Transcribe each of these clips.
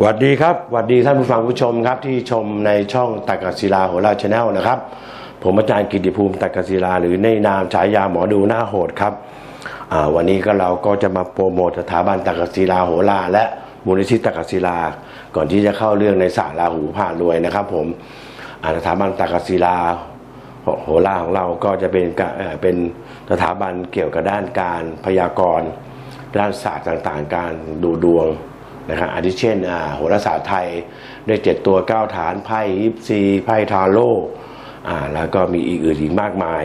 สวัสดีครับสวัสดีท่านผู้ฟังผู้ชมครับที่ชมในช่องตักกศิลาโหราชแนลนะครับ ผมอาจารย์กิติภูมิตักกศิลา หรือในนามฉายาหมอดูหน้าโหดครับวันนี้ก็เราก็จะมาโปรโมทสถาบันตักกศิลาโหราและมูลนิธิตักกศิลา ก่อนที่จะเข้าเรื่องในศาสตร์ราหูผ่านรวยนะครับ ผมสถาบันตักกศิลาโหราของเราก็จะเป็นเป็นสถาบันเกี่ยวกับด้านการพยากรณ์ด้านศาสตร์ต่างๆ การดูดวง นะครับอาทิเช่นโหราศาสตร์ไทยได้เจ็ดตัวเก้าฐานไพ่ยิปซีไพ่ทาโร่แล้วก็มีอีกอื่นอีกมากมาย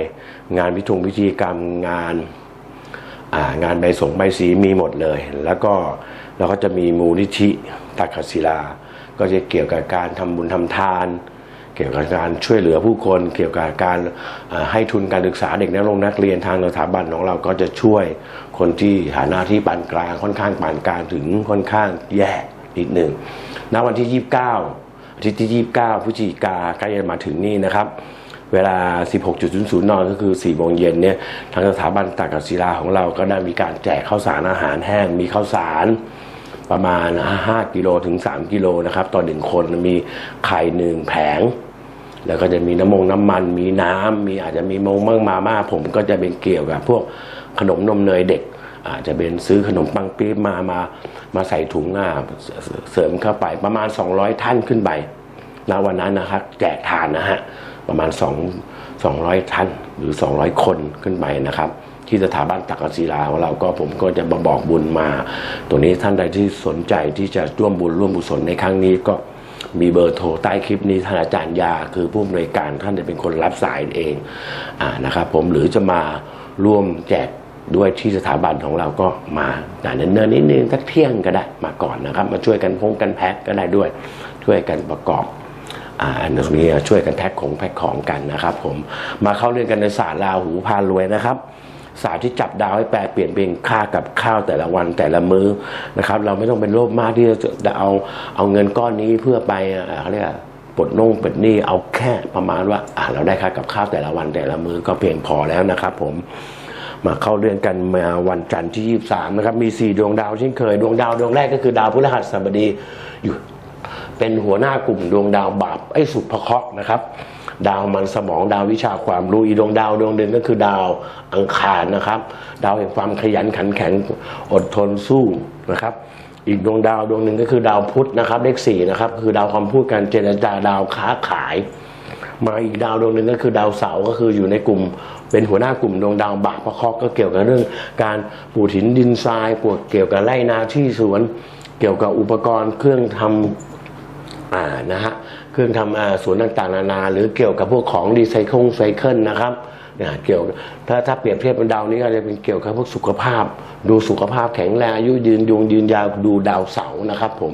งานพิธงพิธีกรรมงานางานใบสงใบสีมีหมดเลย แล้วก็เราก็จะมีมูลนิธิตักศิลา ก็จะเกี่ยวกับการทำบุญทำทาน เกี่ยวกับการช่วยเหลือผู้คน เกี่ยวกับการให้ทุนการศึกษาเด็กนักลงนักเรียนทางสถาบันของเราก็จะช่วยคนที่ฐานะที่ปานกลางค่อนข้างปานกลางถึงค่อนข้างแย่นิดหนึ่งณวันที่ 29อาทิตย์ที่ 29พฤศจิกาใกล้จะมาถึงนี่นะครับเวลา 16.00 น ก็คือ 4 โมงเย็นเนี่ย ทางสถาบันตากศิลาของเราก็ได้มีการแจกข้าวสารอาหารแห้ง มีข้าวสาร ประมาณ 5 กิโลถึง 3 กิโลนะครับ ต่อหนึ่งคนมีไข่หนึ่งแผง แล้วก็จะมีน้ำมงน้ำมันมีน้ำมีอาจจะมีมงมั่งมาม่าผมก็จะเป็นเกี่ยวกับพวกขนมนมเนยเด็ก อาจจะเป็นซื้อขนมปังปี๊บมามามาใส่ถุงอ่าเสเสริมเข้าไปประมาณ 200 ท่านขึ้นไปณวันนั้นนะครับ แจกทานนะฮะประมาณ 2 200 ท่านหรือ 200 คนขึ้นไปนะครับ ที่สถาบันตักศิลาของเราก็ผมก็จะมาบอกบุญมา ตัวนี้ท่านใดที่สนใจที่จะร่วมบุญร่วมบุญสนในครั้งนี้ก็มีเบอร์โทรใต้คลิปนี้ท่านอาจารย์ยา คือผู้อำนวยการท่านจะเป็นคนรับสายเองอ่านะครับผมหรือจะมาร่วมแจกด้วยที่สถาบันของเราก็มาเนิ่นๆนิดนึงสักเที่ยงก็ได้มาก่อนนะครับ มาช่วยกันพงกันแพ็คก็ได้ด้วย ช่วยกันประกอบอันนี้ช่วยกันแพ็คของแพ็คของกันนะครับ ผมมาเข้าเรื่องกันในศาสตร์ราหูพารวยนะครับ ศาสตร์ที่จับดาวให้แปลเปลี่ยนเป็นค่ากับข้าวแต่ละวันแต่ละมื้อนะครับ เราไม่ต้องเป็นโลภมากที่จะเอาเอาเงินก้อนนี้เพื่อไปเขาเรียกปลดน่งปลดหนี้เอาแค่ประมาณว่าอ่าเราได้ค่ากับข้าวแต่ละวันแต่ละมื้อก็เพียงพอแล้วนะครับผมมาเข้าเรื่องกันมาวันจันทร์ที่ 23 นะครับ มี 4 ดวงดาวเช่นเคย ดวงดาวดวงแรกก็คือดาวพฤหัสบดีอยู่ เป็นหัวหน้ากลุ่มดวงดาวบาปไอ้สุภเคราะห์นะครับ ดาวมันสมองดาววิชาความรู้อีดวงดาวดวงหนึ่งก็คือดาวอังคารนะครับ ดาวแห่งความขยันขันแข็งอดทนสู้นะครับอีกดวงดาวดวงหนึ่งก็คือดาวพุธนะครับ เลขสี่นะครับ คือดาวความพูดการเจรจาดาวค้าขาย มาอีกดาวดวงหนึ่งก็คือดาวเสาร์ก็คืออยู่ในกลุ่ม เป็นหัวหน้ากลุ่มดวงดาวบาปพระเคราะห์ก็เกี่ยวกับเรื่อง การปลูกหินดินทรายปลูกเกี่ยวกับไร่นาที่สวน เกี่ยวกับอุปกรณ์เครื่องทำ อ่านะฮะเครื่องทำสวนต่างๆนานา หรือเกี่ยวกับพวกของรีไซเคิลไซเคิลนะครับเนี่ยเกี่ยวถ้าถ้าเปรียบเทียบเป็นดาวนี้ก็จะเป็นเกี่ยวกับพวกสุขภาพ ดูสุขภาพแข็งแรงอายุยืนยงยืนยาวดูดาวเสาร์นะครับ ผม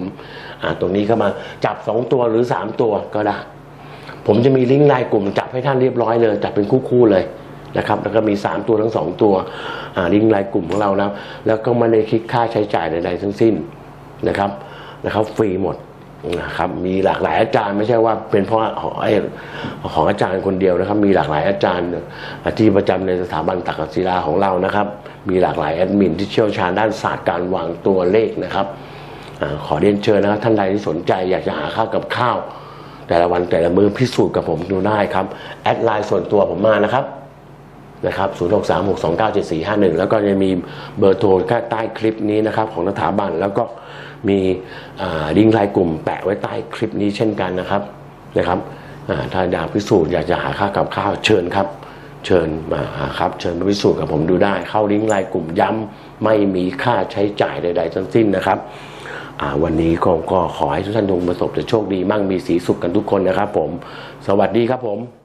อ่าตรงนี้ก็มาจับสองตัวหรือสามตัวก็ได้ผมจะมีลิงก์ไลน์กลุ่มจับให้ท่านเรียบร้อยเลยจับเป็นคู่ๆเลยนะครับ แล้วก็มี 3 ตัวทั้ง 2 ตัวอ่าลิงก์ไลน์กลุ่มของเราแล้ว แล้วก็ไม่ได้คิดค่าใช้จ่ายใดๆทั้งสิ้นนะครับนะครับ ฟรีหมด นะครับมีหลากหลายอาจารย์ไม่ใช่ว่าเป็นเพราะของไอ้ของอาจารย์คนเดียวนะครับ มีหลากหลายอาจารย์ที่ประจำในสถาบันตักศิลาของเรานะครับ มีหลากหลายแอดมินที่เชี่ยวชาญด้านศาสตร์การวางตัวเลขนะครับอขอเรียนเชิญนะครับ ท่านใดที่สนใจอยากจะหาข้าวกับข้าว แต่ละวันแต่ละมือพิสูจน์กับผมดูได้ครับ แอดไลน์ส่วนตัวผมมานะครับ นะครับ0 6 3 6 2 9 7 4 5 1 แล้วก็จะมีเบอร์โทรใต้คลิปนี้นะครับของสถาบัน แล้วก็มีลิงก์ไลน์กลุ่มแปะไว้ใต้คลิปนี้เช่นกันนะครับนะครับถ้าอยากพิสูจน์อยากจะหาค่ากับข้าวเชิญครับ เชิญมาหาครับเชิญมาพิสูจน์กับผมดูได้ เข้าลิงก์ไลน์กลุ่มย้ำไม่มีค่าใช้จ่ายใด ๆ ทั้งสิ้นนะครับวันนี้ก็ก็ขอให้ทุกท่านจงประสบแต่โชคดีมั่งมีสีสุขกันทุกคนนะครับผม สวัสดีครับผม